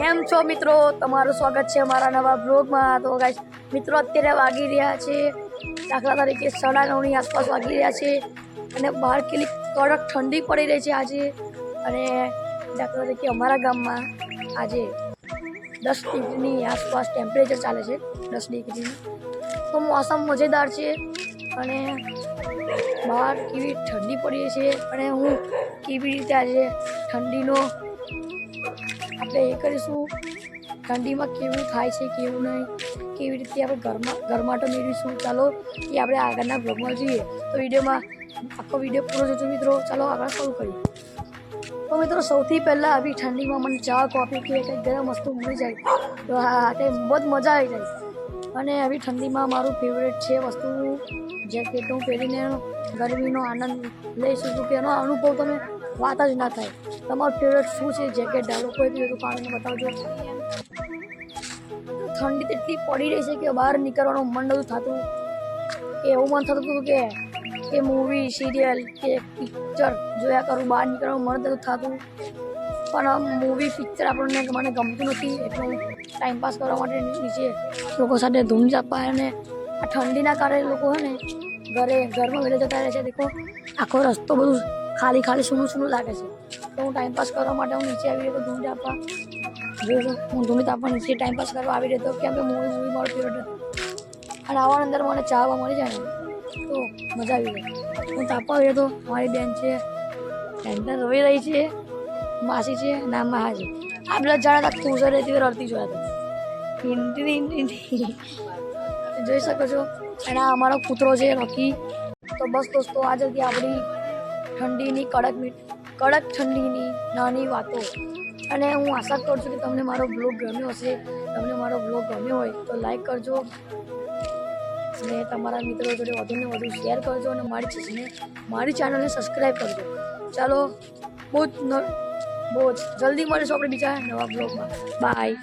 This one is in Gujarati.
કેમ છો મિત્રો? તમારું સ્વાગત છે અમારા નવા બ્લોગમાં તો ગાઈસ મિત્રો અત્યારે વાગી રહ્યા છે. દાખલા તરીકે સાડા નવની આસપાસ વાગી રહ્યા છે. અને બહાર કેટલી કડક ઠંડી પડી રહી છે આજે. અને દાખલા તરીકે અમારા ગામમાં આજે દસ ડિગ્રીની આસપાસ ટેમ્પરેચર ચાલે છે. દસ ડિગ્રીની. તો મોસમ મજેદાર છે. અને બહાર કેવી ઠંડી પડી છે. અને હું કેવી રીતે આજે ઠંડીનો આપણે એ કરીશું, ઠંડીમાં કેવું થાય છે, કેવું નહીં, કેવી રીતે આપણે ઘરમાં ગરમાટો મેળવીશું. ચાલો, એ આપણે આગળના બ્લોગમાં જોઈએ. તો વિડીયોમાં આખો વીડિયો પૂરો જોજો મિત્રો. ચાલો, આગળ શરૂ કરીએ. તો મિત્રો, સૌથી પહેલાં આવી ઠંડીમાં મને ચા, કોફી કે કંઈક ગરમ વસ્તુ મળી જાય, તો હા કંઈ બહુ જ મજા આવી જાય. અને આવી ઠંડીમાં મારું ફેવરેટ છે વસ્તુ જેકેટ હું પહેરીને ગરમીનો આનંદ લઈ શકું કે એનો અનુભવ તમે વાત જ ના થાય. તમારું ફેવરેટ શું છે? જેકેટ ડાલો કોઈ બી હતું પાણીને બતાવજો. ઠંડી તેટલી પડી રહી છે કે બહાર નીકળવાનું મન નહોતું થતું. એવું મન થતું હતું કે કે મૂવી સિરિયલ કે પિક્ચર જોયા કરું, બહાર નીકળવાનું મન નહોતું થતું. પણ મૂવી પિક્ચર આપણને મને ગમતું નથી. એટલે હું ટાઈમપાસ કરવા માટે નીચે લોકો સાથે ધૂમ ચાપવા અને આ ઠંડીના કારણે લોકો હે ને, ઘરે, ઘરમાં બેઠા જતા રહે છે. દેખો, આખો રસ્તો બધું ખાલી ખાલી સૂનું સૂનું લાગે છે. તો હું ટાઈમપાસ કરવા માટે હું નીચે આવી રહ્યો ધૂમ આપવા જોયો હું ધૂમ આપવા નીચે ટાઈમપાસ કરવા આવી રહ્યો કેમ કે મૂવી મૂવી મારો ફેવરેટ અને આવા અંદર મને ચાહવા મળી જાય તો મજા આવી જાય હું તાપવા આવ્યો હતો મારી બેન છે ટેન્ટર રોઈ રહી છે, માસી છે ના મહા છે. આ બધા જાણે ખુશ રહેતી હોય રડતી જોયા હતા જોઈ શકો છો. અને આ અમારો કૂતરો છે રોકી તો બસ દોસ્તો આજે હતી આપણી ઠંડીની, કડક કડક ઠંડીની નાની વાતો. અને હું આશા કરું છું કે તમને મારો બ્લોગ ગમ્યો હશે. તમને મારો બ્લોગ ગમ્યો હોય તો લાઈક કરજો. અને તમારા મિત્રો જોડે વધુને વધુ શેર કરજો અને મારી ચેનલને મારી ચેનલને સબસ્ક્રાઈબ કરજો. ચાલો, બહુ જ બહુ જલ્દી મળીશું આપણે બીજા નવા બ્લોગમાં બાય